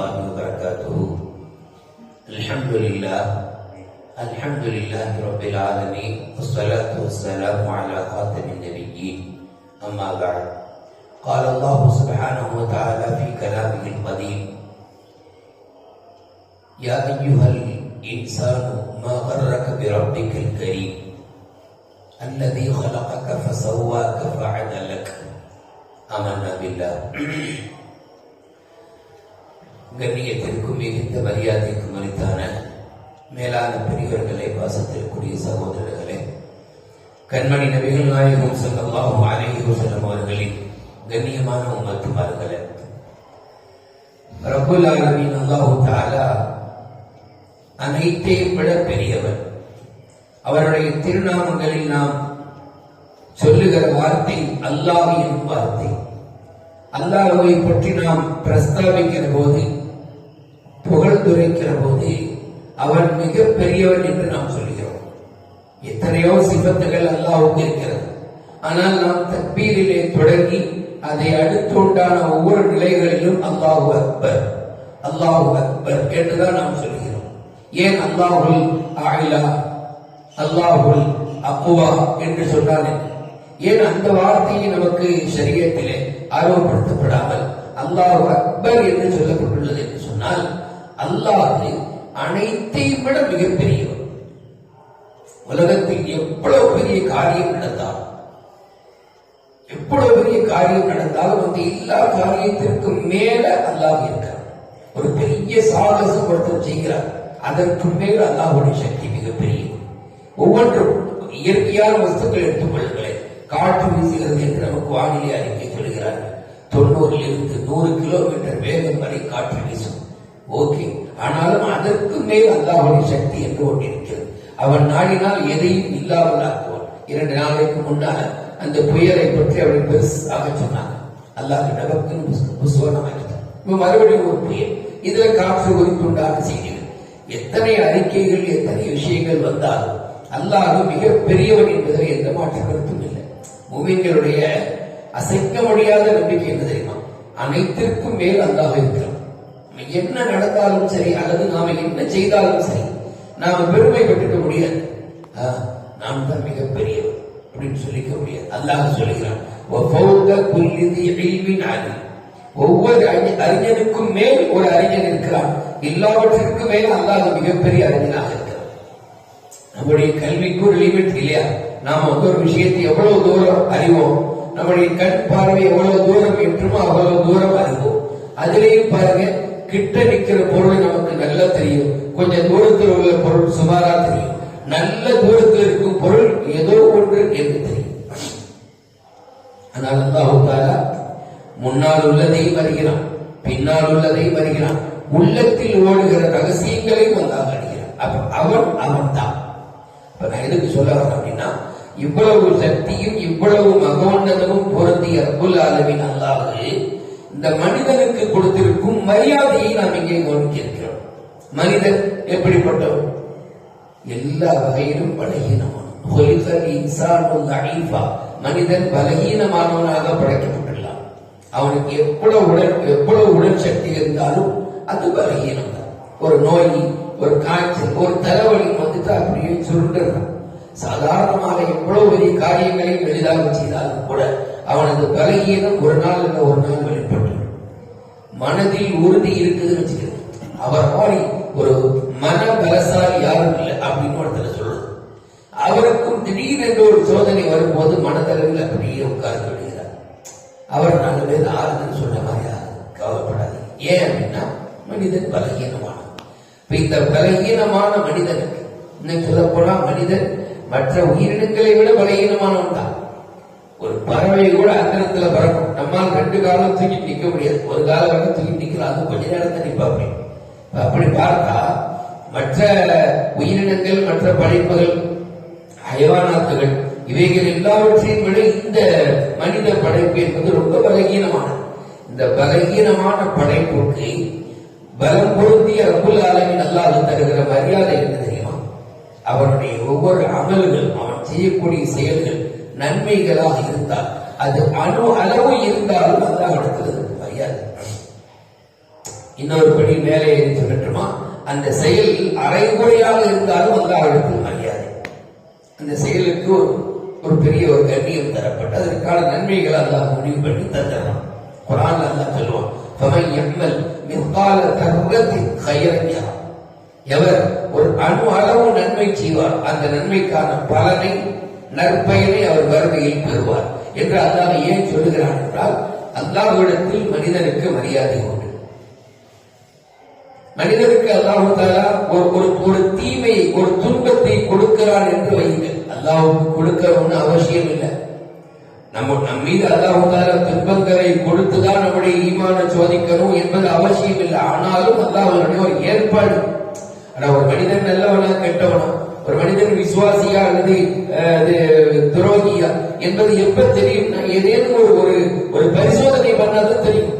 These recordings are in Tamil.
الله وبركاته. الحمد لله الحمد لله رب العالمين والصلاة والسلام على خاتم النبيين. أما بعد قال الله سبحانه وتعالى في كلامه القديم يا أيها الإنسان ما غرك بربك الكريم؟ الذي خلقك فسواك فعدلك. آمنا بالله. கண்ணியத்திற்கும் மிகுந்த மரியாதைக்கும் அளித்தான மேலான பெரியவர்களே பாசத்திற்குரிய சகோதரர்களே கண்மணி நபிகள் நாயகம் ஸல்லல்லாஹு அலைஹி செல்லும் அவர்களின் கண்ணியமான உம்மத்துமார்களே. ரப்புல் ஆலமீன் அல்லாஹு தாலா அனைத்தையும் விட பெரியவர் அவருடைய திருநாமங்களில் நாம் சொல்லுகிற வார்த்தை அல்லாஹ் எனும் வார்த்தை. அல்லாஹுவை பற்றி நாம் பிரஸ்தாபிக்கிற போது புகழ்ந்துரைக்கிற போது அவன் மிக பெரியவன் என்று நாம் சொல்கிறோம். எத்தனையோ சிபத்துகள் அல்லாவுக்கு இருக்கிறது. ஆனால் நாம் தக்பீரிலே தொடங்கி அதை அடுத்து உண்டான ஒவ்வொரு நிலைகளிலும் அல்லாஹு அக்பர் அல்லாஹு அக்பர் என்றுதான் நாம் சொல்கிறோம். ஏன் அல்லாஹுல் ஆயிலா அல்லாஹுல் அப்புவா என்று சொன்னால் ஏன் அந்த வார்த்தையை நமக்கு சரியத்திலே ஆர்வப்படுத்தப்படாமல் அல்லாஹ் அக்பர் என்று சொல்லப்பட்டுள்ளது என்று சொன்னால் அல்லாஹ் அனைத்தையும் விட மிகப்பெரியவர். உலகத்தில் எவ்வளவு பெரிய காரியம் நடந்தாலும் எவ்வளவு பெரிய காரியம் நடந்தாலும் அந்த எல்லா காரியத்திற்கும் மேல அல்லாஹ் இருக்கிறார் ஒரு பெரிய சாகசம் ஒருத்தர் செய்கிறார் அதற்கு மேல் அல்லாஹுடைய சக்தி மிகப்பெரிய ஒவ்வொன்றும் இயற்கையான வஸ்துக்கள் எடுத்துக்கொள்ளுங்களேன் காற்று வீசுகிறது என்று நமக்கு வானிலை அறிக்கை சொல்கிறார் தொண்ணூறிலிருந்து நூறு கிலோமீட்டர் வேகம் வரை காற்று வீசும். ஓகே. ஆனாலும் அதற்கு மேல் அல்லாஹுடைய சக்தி என்று ஒன்று இருக்கிறது. அவன் நாடினால் எதையும் இல்லாமலாக்குவான் இரண்டு நாளைக்கு முன்னால் அந்த புயலை பற்றி அவர்கள் பெருசாக சொன்னாங்க. அல்லாஹ் நமக்கு மறுபடியும் ஒரு புயல். இதுல காற்று ஒதுக்குண்டான செய்திகள் எத்தனை அறிக்கைகள் எத்தனை விஷயங்கள் வந்தாலும் அல்லாஹ் மிகப்பெரியவன் என்பதில் எந்த மாற்று கருத்தும் இல்லை. மூமின்களுடைய அசைக்க முடியாத நம்பிக்கை என்ன தெரியுமா? அனைத்திற்கும் மேல் அல்லாஹ் இருக்கிறான். என்ன நடந்தாலும் சரி அல்லது நாம என்ன செய்தாலும் சரி நாம பெருமை பெற்றுக்க முடியாது நாம் தான் மிகப்பெரிய அப்படின்னு சொல்லிக்க முடியாது. அல்லாஹ் சொல்லுகிறான் ஒவ்வொரு அறிஞனுக்கும் மேல் ஒரு அறிஞன் இருக்கிறான். எல்லாவற்றிற்கும் மேல் அல்லாஹ் மிகப்பெரிய அறிஞனாக இருக்கிறான். நம்முடைய கல்விக்கு ஒரு லிமிட் இல்லையா? நாம வந்து ஒரு விஷயத்தை எவ்வளவு தூரம் அறிவோம்? நம்முடைய கண் பார்வை எவ்வளவு தூரம் என்றுமோ அவ்வளவு தூரம் அறிவோம். அதிலேயும் பாருங்க கிட்ட நிக்கிற பொருள் நமக்கு நல்லா தெரியும். கொஞ்சம் தூரத்தில் உள்ள பொருள் சுமாரா தெரியும். நல்ல தூரத்தில் இருக்கும் பொருள் ஏதோ ஒன்று என்று தெரியும். அதனால தான் தாலா முன்னால் உள்ளதையும் வருகிறான் பின்னால் உள்ளதையும் வருகிறான் உள்ளத்தில் ஓடுகிற ரகசியங்களையும் அல்லாஹ் வருகிறான் அப்ப அவன் அவன் தான் இப்ப நான் எதுக்கு சொல்ல வரேன் அப்படின்னா இவ்வளவு சக்தியும் இவ்வளவு மகோன்னதமும் பொருந்திய ரப்புல் அளவின் அல்லாஹ் இந்த மனிதனுக்கு கொடுத்திருக்கும் மரியாதையை நாம் இங்கே கவனிக்கிறோம். மனிதன் எப்படிப்பட்டவன்? எல்லா வகையிலும் பலகீனமானவன். மனிதன் பலகீனமானவனாக படைக்கப்பட்டுள்ளான். அவனுக்கு எவ்வளவு உடல் எவ்வளவு உடல் சக்தி இருந்தாலும் அது பலகீனம் தான் ஒரு நோய் ஒரு காய்ச்சல் ஒரு தலைவலி வந்துட்டு அப்படியே சுருண்டுறான் சாதாரணமாக எவ்வளவு பெரிய காரியங்களையும் எளிதாக செய்தாலும் கூட அவனது பலகீனம் ஒரு நாள் இல்லை ஒரு நாள் வெளிப்படும். மனதில் உறுதி இருக்குதுன்னு வச்சுக்கிறது அவர் மாதிரி ஒரு மன பலசாலி யாரும் இல்லை அப்படின்னு ஒருத்தர் சொல்றது அவருக்கும் திடீரென்று ஒரு சோதனை வரும்போது மனதளவில் அப்படியே உட்கார்ந்து விடுகிறார். அவர் நாலு பேர் ஆறுதுன்னு சொன்ன மாதிரி ஆகுது. கவலைப்படாது ஏன் அப்படின்னா மனிதன் பலகீனமான இப்ப இந்த பலகீனமான மனிதனுக்கு இன்னும் சொல்ல போனா மனிதன் மற்ற உயிரினங்களை விட பலகீனமானவன் தான். ஒரு பறவை கூட அந்தரத்துல பறக்கும். நம்மால் ரெண்டு காலம் தூக்கி நிக்க முடியாது. ஒரு காலம் வரை தூக்கி நிக்கலாம் அது கொஞ்ச நேரம் தான் நிப்பா அப்படி பார்த்தா மற்ற உயிரினங்கள் மற்ற படைப்புகள் அயவானாத்துகள் இவைகள் எல்லாவற்றையும் விட இந்த மனித படைப்பு என்பது ரொம்ப பலகீனமானது இந்த பலகீனமான படைப்புக்கு பலம் பொருந்திய ரப்புல் ஆலமின் அல்லாது தருகிற மரியாதை என்ன தெரியுமா? அவனுடைய ஒவ்வொரு அமல்கள் அவன் செய்யக்கூடிய செயல்கள் நன்மைகளாக இருந்தால் அது அணு அளவு இருந்தாலும் அதுதான் அடுத்தது இன்னொரு படி மேலே இருந்து பெற்றுமா அந்த செயல் அரைகுறையாக இருந்தாலும் அந்த இடத்தில் மரியாதை அந்த செயலுக்கு ஒரு பெரிய ஒரு கண்ணியம் தரப்பட்டு அதற்கான நன்மைகள் அல்லாஹ் முடிவு பண்ணி தந்துடலாம் குரான் அல்லாஹ் சொல்லுவான் ஃபமன் யமல் மிஸ்கால எவர் ஒரு அணு அளவு நன்மை செய்வார் அந்த நன்மைக்கான பலனை நற்பயனை அவர் வறுமையில் பெறுவார் என்று அல்லாஹ் ஏன் சொல்லுகிறான் என்றால் அல்லாஹ்விடத்தில் மனிதனுக்கு மரியாதை உண்டு. மனிதனுக்கு அல்லாஹு தாலா ஒரு ஒரு ஒரு தீமை ஒரு துன்பத்தை கொடுக்கிறான் என்று வையுங்கள். அல்லாஹுக்கு கொடுக்கணும்னு அவசியம் இல்லை. நம்ம நம் மீது அல்லாஹு தாலா துன்பங்களை கொடுத்துதான் நம்முடைய ஈமான சோதிக்கணும் என்பது அவசியம் இல்லை. ஆனாலும் அல்லாஹ் ஒரு ஏற்பாடு. ஆனா ஒரு மனிதன் நல்லவனா கெட்டவனா? ஒரு மனிதன் விசுவாசியா அல்லது அஹ், அது துரோகியா என்பது எப்ப தெரியும்னா ஏதேனும் ஒரு ஒரு ஒரு பரிசோதனை பண்ணாதான் தெரியும்.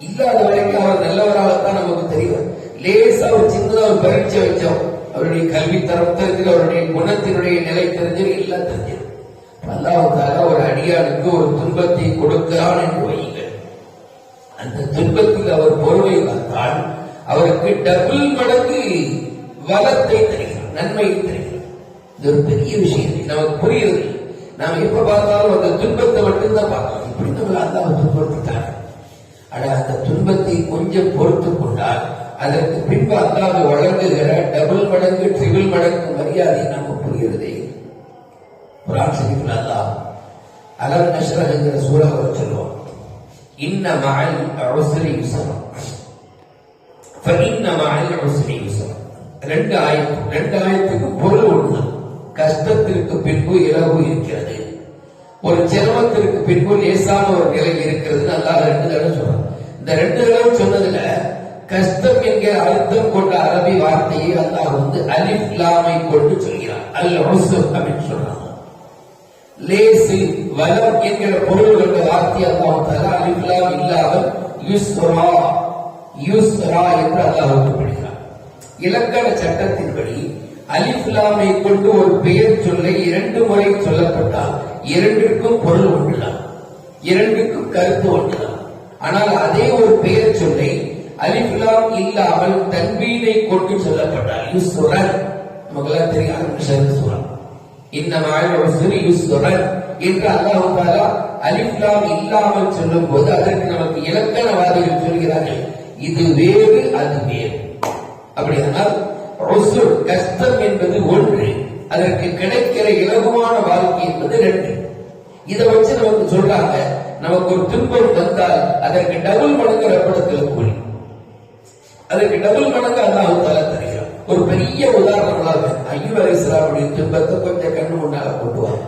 இல்லாத வரைக்கும் அவர் நல்லவராகத்தான் நமக்கு தெரியும். லேசா ஒரு சின்னதா ஒரு பரீட்சை வச்சோம். அவருடைய கல்வி தரம் தெரிஞ்சது அவருடைய குணத்தினுடைய நிலை தெரிஞ்சது எல்லாம் தெரிஞ்சது. அல்லாவுக்காக ஒரு அடியானுக்கு ஒரு துன்பத்தை கொடுக்கிறான் என்று வையுங்கள். அந்த துன்பத்தில் அவர் பொறுமை காத்தால் அவருக்கு டபுள் மடங்கு வளத்தை தெரியும் நன்மையை தருகிறார் இது ஒரு பெரிய விஷயம் நமக்கு புரியுது நாம எப்ப பார்த்தாலும் அந்த துன்பத்தை மட்டும்தான் பார்க்கலாம் இப்படி நம்ம அல்லாஹ் துன்பப்படுத்திட்டாங்க ஆனா அந்த துன்பத்தை கொஞ்சம் பொறுத்து கொண்டால் அதற்கு பின்பு அல்லாஹ் வழங்குகிற டபுள் மடங்கு ட்ரிபிள் மடங்கு மரியாதை நமக்கு புரிகிறதே குரான் ஷரீஃப்ல அல்லாஹ் அலம் நஷ்ரஹ் என்கிற சூறாவை சொல்லுவான் இன்ன மஅல் உஸ்ரி யுஸ்ரா فإن مع العسر يسرا ரெண்டு ஆயத்து ரெண்டு ஆயத்துக்கு பொருள் ஒன்று கஷ்டத்திற்கு பின்பு இலவு இருக்கிறது. ஒரு சிரமத்திற்கு பின்பு லேசான ஒரு நிலை இருக்கிறது. நல்லா ரெண்டு தடவை சொல்றான். இந்த ரெண்டு தடவை சொன்னதுல கஷ்டம் என்கிற அர்த்தம் கொண்ட அரபி வார்த்தையை அல்லாஹ் வந்து அலிஃப் லாமை கொண்டு சொல்கிறார் அல் உஸ்ர் அப்படின்னு சொல்றான். லேசு வலம் என்கிற பொருள் கொண்ட வார்த்தை அல்லாஹ் தஆலா லாம் இல்லாமல் யுஸ்ரா யுஸ்ரா என்று அல்லாஹ் இலக்கண சட்டத்தின்படி அலிஃபுலாமை கொண்டு ஒரு பெயர் சொல்லை இரண்டு முறை சொல்லப்பட்டால் இரண்டிற்கும் பொருள் ஒன்றுதான். இரண்டுக்கும் கருத்து ஒன்றுதான். ஆனால் அதே ஒரு பெயர் சொல்லை அலிஃபுலாம் இல்லாமல் தன்வீனை கொண்டு சொல்லப்பட்டால் யுஸ்ரன் நமக்கெல்லாம் தெரியும் ஆரம்பிச்சது இந்த மாதிரி உஸ்ரி என்று அல்லாஹ் தாலா அலிஃப்லாம் இல்லாமல் சொல்லும் போது அதற்கு நமக்கு இலக்கணவாதிகள் சொல்கிறார்கள். இது வேறு அது வேறு. அப்படியானால் உஸ்ர் கஷ்டம் என்பது ஒன்று. அதற்கு கிடைக்கிற இலகுவான வாழ்க்கை என்பது ரெண்டு. இதை வச்சு நமக்கு சொல்றாங்க நமக்கு ஒரு துன்பம் வந்தால் அதற்கு டபுள் மடங்கு ரப்படத்தில் கூலி. அதற்கு டபுள் மடங்கு அல்லாஹு தாலா தருகிறார் ஒரு பெரிய உதாரணமாக அலி இஸ்லாமுடைய துன்பத்தை கொஞ்சம் கண்ணு முன்னால கொண்டுவார்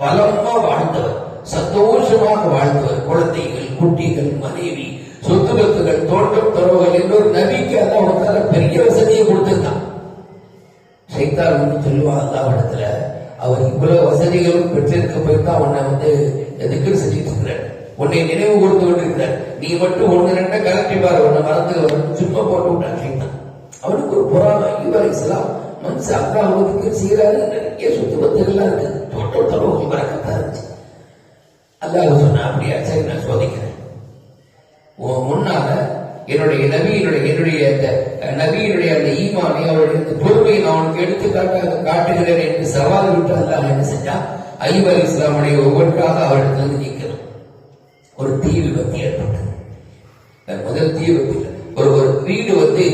வளமா வாழ்ந்தவர் சந்தோஷமாக வாழ்ந்தவர் குழந்தைகள் குட்டிகள் மனைவி சொத்து பத்துகள் தோட்டம் துறவுகள் இன்னொரு நபிக்கு அல்லாஹ் தாலா பெரிய வசதியை கொடுத்திருந்தான். சைத்தான் வந்து சொல்லுவான் அல்லாவிடத்துல அவர் இவ்வளவு வசதிகளும் பெற்றிருக்க போய் தான் உன்னை வந்து எதுக்கு செஞ்சுட்டு இருக்கிறார்? உன்னை நினைவு கொடுத்து கொண்டிருக்கிறார். நீ மட்டும் ஒண்ணு ரெண்ட கலட்டி பாரு உன்னை மறந்து அவன் சும்மா போட்டு விட்டான் சைத்தான். அவனுக்கு ஒரு புறாம இவர் இஸ்லாம் மனுஷ அக்கா அவனுக்கு செய்யறாரு நிறைய சொத்து பத்துகள்லாம் இருக்கு. தோட்டம் தரவும் மறக்கத்தான் இருந்துச்சு அல்லாஹ் சொன்னா அப்படியா? சரி நான் சோதிக்கிறேன். முன்னால என்னுடைய நபியினுடைய என்னுடைய அந்த நபியினுடைய அந்த ஈமானை அவருடைய பொறுமையை நான் உனக்கு எடுத்துக்காட்டாக காட்டுகிறேன் என்று சவால் விட்டு அல்லாஹ் என்ன செஞ்சா? ஐயூப் அலி இஸ்லாமுடைய ஒவ்வொன்றாக அவரிடத்திலிருந்து நீக்கணும் ஒரு தீ விபத்து ஏற்பட்டது. முதல் தீ விபத்து ஒரு ஒரு வீடு வந்து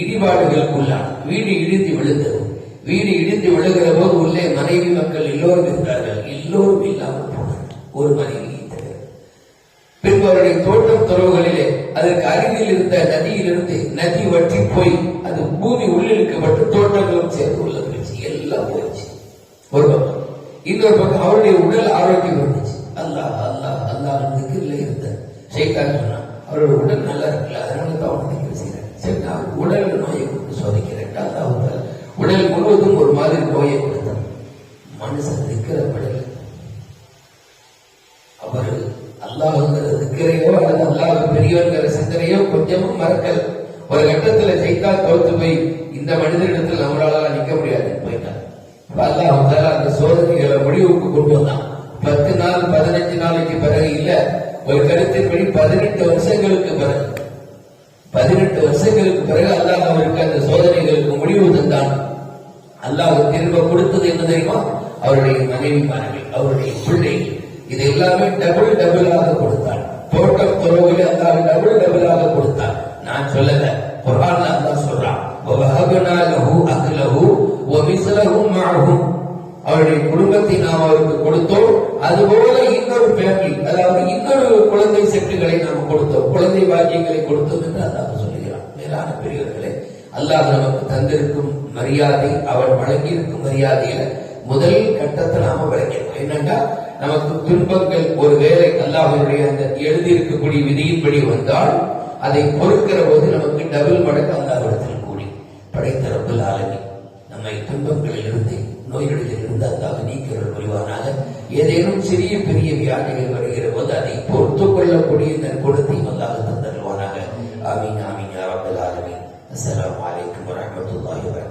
இடிபாடுகளுக்கு உள்ளான வீடு இடிந்து விழுந்தது. வீடு இடிந்து விழுகிற போது உள்ளே மனைவி மக்கள் எல்லோரும் இருந்தார்கள். எல்லோரும் இல்லாமல் போனார் ஒரு மனைவி தவிர பின்பு அவருடைய தோட்டம் துறவுகளிலே அதற்கு அருகில் இருந்த நதியிலிருந்து நதி வற்றி போய் அது பூமி உள்ளிழுக்கப்பட்டு தோட்டங்களும் சேர்ந்து உள்ள போயிடுச்சு. எல்லாம் போயிடுச்சு. ஒரு பக்கம். இன்னொரு பக்கம் அவருடைய உடல் ஆரோக்கியம் இருந்துச்சு. அல்லாஹ் அல்லாஹ் அல்லாஹ் திக்கிரில் இருந்த ஷேக்கான் சொன்னான் அவருடைய உடல் நல்லா இருக்குல்ல அதனால தான் அவனை திக்கிற செய்யறேன் சரி நான் உடல் நோயை கொண்டு சோதிக்கிறேன். அல்லாஹ் உடல் உடல் முழுவதும் ஒரு மாதிரி நோயை கொடுத்தான் கொஞ்சமும் ஒரு கட்டத்துல ஜெயித்தால் தோத்து போய் இந்த மனிதனிடத்தில் நம்மளால நிக்க முடியாது போயிட்டார் அல்லாஹ் அந்த சோதனைகளை முடிவுக்கு கொண்டு வந்தான். பத்து நாள் பதினஞ்சு நாளைக்கு பிறகு இல்ல ஒரு கருத்தின்படி பதினெட்டு வருஷங்களுக்கு பிறகு. பதினெட்டு வருஷங்களுக்கு பிறகு அல்லாஹ் அவருக்கு அந்த சோதனைகளுக்கு முடிவு தந்தான். அல்லாஹ் திரும்ப கொடுத்தது என்ன தெரியுமா? அவருடைய மனைவி மனைவி அவருடைய பிள்ளை. இது எல்லாமே டபுள் டபுளாக கொடுத்தான். தோட்டம் துறவில் அல்லாஹ் டபுள் டபுள் நான் சொல்லல. குரான் அல்லாஹ் சொல்றான். வஹபனா லஹு அஹ்லஹு அவருடைய குடும்பத்தை நாம் அவருக்கு கொடுத்தோம். அதுபோல இன்னொரு ஃபேமிலி அதாவது இன்னொரு குழந்தை செட்டுகளை நாம் கொடுத்தோம். குழந்தை பாக்கியங்களை கொடுத்தோம் என்று அல்லாஹ் சொல்லுகிறான். மேலான பெரியவர்களே அல்லாஹ் நமக்கு தந்திருக்கும் மரியாதை அவன் வழங்கியிருக்கும் மரியாதையில முதல் கட்டத்தை நாம விளக்கணும். என்னன்னா நமக்கு துன்பங்கள் ஒரு வேலை அல்லாஹனுடைய அந்த எழுதியிருக்கக்கூடிய விதியின்படி வந்தால் அதை பொறுக்கிற போது நமக்கு டபுள் மடங்கு அல்லாவிடத்தில் கூடி. படைத்த ரப்பல் ஆலமீன். நம்மை துன்பங்களில் இருந்து நோய்களில் இருந்து அல்லாஹ் நீக்கிறவர் புரிவானாக. ஏதேனும் சிறிய பெரிய வியாதிகள் வருகிற போது அதை பொறுத்துக் கொள்ளக்கூடிய நற்குணத்தையும் அல்லாஹ் தந்தருவானாக. ஆமீன் ஆமீன் யா ரப்பல் ஆலமீன். அஸ்ஸலாமு அலைக்கும் வரஹ்மத்துல்லாஹி